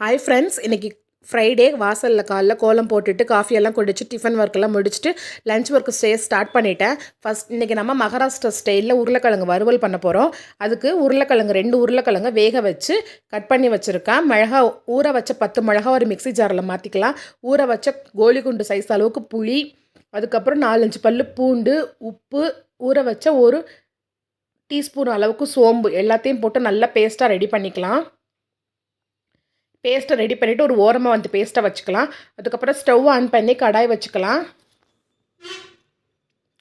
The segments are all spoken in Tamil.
ஹாய் ஃப்ரெண்ட்ஸ் இன்றைக்கி ஃப்ரைடே வாசலில் காலைல கோலம் போட்டுட்டு காஃபியெல்லாம் குடிச்சு டிஃபன் ஒர்க் எல்லாம் முடிச்சுட்டு லஞ்ச் ஒர்க் ஸ்டே ஸ்டார்ட் பண்ணிட்டேன். ஃபஸ்ட் இன்றைக்கி நம்ம மகாராஷ்டிரா ஸ்டைலில் உருளைக்கிழங்கு வறுவல் பண்ண போகிறோம் அதுக்கு உருளைக்கிழங்கு ரெண்டு உருளைக்கிழங்கு வேக வச்சு கட் பண்ணி வச்சுருக்கேன். மிளகா ஊற வச்ச பத்து மிளகா ஒரு மிக்ஸி ஜாரில் மாற்றிக்கலாம் ஊற வச்ச கோலி குண்டு சைஸ் அளவுக்கு புளி அதுக்கப்புறம் நாலஞ்சு பல்லு பூண்டு உப்பு ஊற வச்ச ஒரு டீஸ்பூன் அளவுக்கு சோம்பு எல்லாத்தையும் போட்டு நல்லா பேஸ்ட்டாக ரெடி பண்ணிக்கலாம். பேஸ்ட்டை ரெடி பண்ணிவிட்டு ஒரு ஓரமாக வந்து பேஸ்ட்டை வச்சுக்கலாம். அதுக்கப்புறம் ஸ்டவ் ஆன் பண்ணி கடாய் வச்சுக்கலாம்.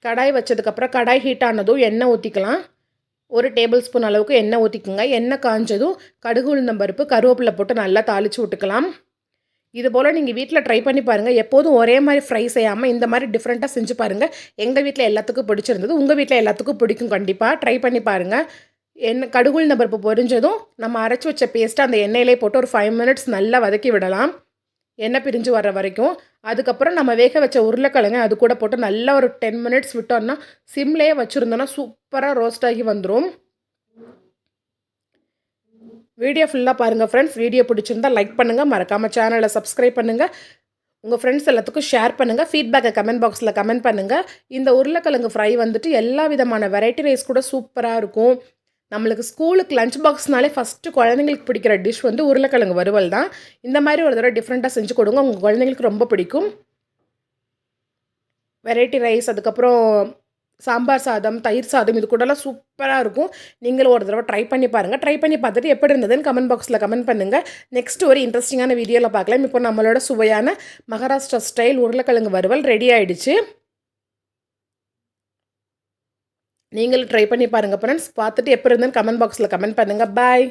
கடாய் வச்சதுக்கப்புறம் கடாய் ஹீட் ஆனதும் எண்ணெய் ஊற்றிக்கலாம் ஒரு டேபிள் ஸ்பூன் அளவுக்கு எண்ணெய் ஊற்றிக்குங்க எண்ணெய் காஞ்சதும் கடுகு உளுந்தம் பருப்பு கருவேப்பிலை போட்டு நல்லா தாளித்து விட்டுக்கலாம். இது போல் நீங்கள் வீட்டில் ட்ரை பண்ணி பாருங்கள் எப்போதும் ஒரே மாதிரி ஃப்ரை செய்யாமல் இந்த மாதிரி டிஃப்ரெண்ட்டாக செஞ்சு பாருங்கள் எங்கள் வீட்டில் எல்லாத்துக்கும் பிடிச்சிருந்தது. உங்கள் வீட்டில் எல்லாத்துக்கும் பிடிக்கும். கண்டிப்பாக ட்ரை பண்ணி பாருங்கள் எண்ணெய் கடுகுள் நபர்ப்பு பொரிஞ்சதும் நம்ம அரைச்சி வச்ச பேஸ்ட்டை அந்த எண்ணெயிலே போட்டு ஒரு ஃபைவ் மினிட்ஸ் நல்லா வதக்கி விடலாம். எண்ணெய் பிரிஞ்சு வர்ற வரைக்கும். அதுக்கப்புறம் நம்ம வேக வச்ச உருளைக்கிழங்கு அது கூட போட்டு நல்லா ஒரு டென் மினிட்ஸ் விட்டோம்னா சிம்லேயே வச்சுருந்தோன்னா சூப்பராக ரோஸ்ட் ஆகி வந்துடும் வீடியோ ஃபுல்லாக பாருங்கள் ஃப்ரெண்ட்ஸ் வீடியோ பிடிச்சிருந்தா லைக் பண்ணுங்கள் மறக்காமல் சேனலை சப்ஸ்கிரைப் பண்ணுங்கள் உங்கள் ஃப்ரெண்ட்ஸ் எல்லாத்துக்கும் ஷேர் பண்ணுங்கள் ஃபீட்பேக்கை கமெண்ட் பாக்ஸில் கமெண்ட் பண்ணுங்கள் இந்த உருளைக்கிழங்கு ஃப்ரை வந்துட்டு எல்லா விதமான வெரைட்டி ரைஸ் கூட சூப்பராக இருக்கும். நம்மளுக்கு ஸ்கூலுக்கு லஞ்ச் பாக்ஸ்னாலே ஃபஸ்ட்டு குழந்தைங்களுக்கு பிடிக்கிற டிஷ் வந்து உருளைக்கிழங்கு வறுவல் தான். இந்த மாதிரி ஒரு தடவை டிஃப்ரெண்ட்டாக செஞ்சு கொடுங்க. உங்கள் குழந்தைங்களுக்கு ரொம்ப பிடிக்கும். வெரைட்டி ரைஸ் அதுக்கப்புறம் சாம்பார் சாதம் தயிர் சாதம் இது கூடலாம் சூப்பராக இருக்கும். நீங்களும் ஒரு தடவை ட்ரை பண்ணி பாருங்கள் ட்ரை பண்ணி பார்த்துட்டு எப்படி இருந்ததுன்னு கமெண்ட் பாக்ஸில் கமெண்ட் பண்ணுங்கள் நெக்ஸ்ட் ஒரு இன்ட்ரெஸ்டிங்கான வீடியோவில் பார்க்கலாம். இப்போ நம்மளோட சுவையான மகாராஷ்டிரா ஸ்டைல் உருளைக்கிழங்கு வறுவல் ரெடி ஆகிடுச்சு நீங்களும் ட்ரை பண்ணி பாருங்கள் ஃப்ரெண்ட்ஸ் பார்த்துட்டு எப்போ இருந்தாலும் கமெண்ட் பாக்ஸில் கமெண்ட் பண்ணுங்கள் பாய்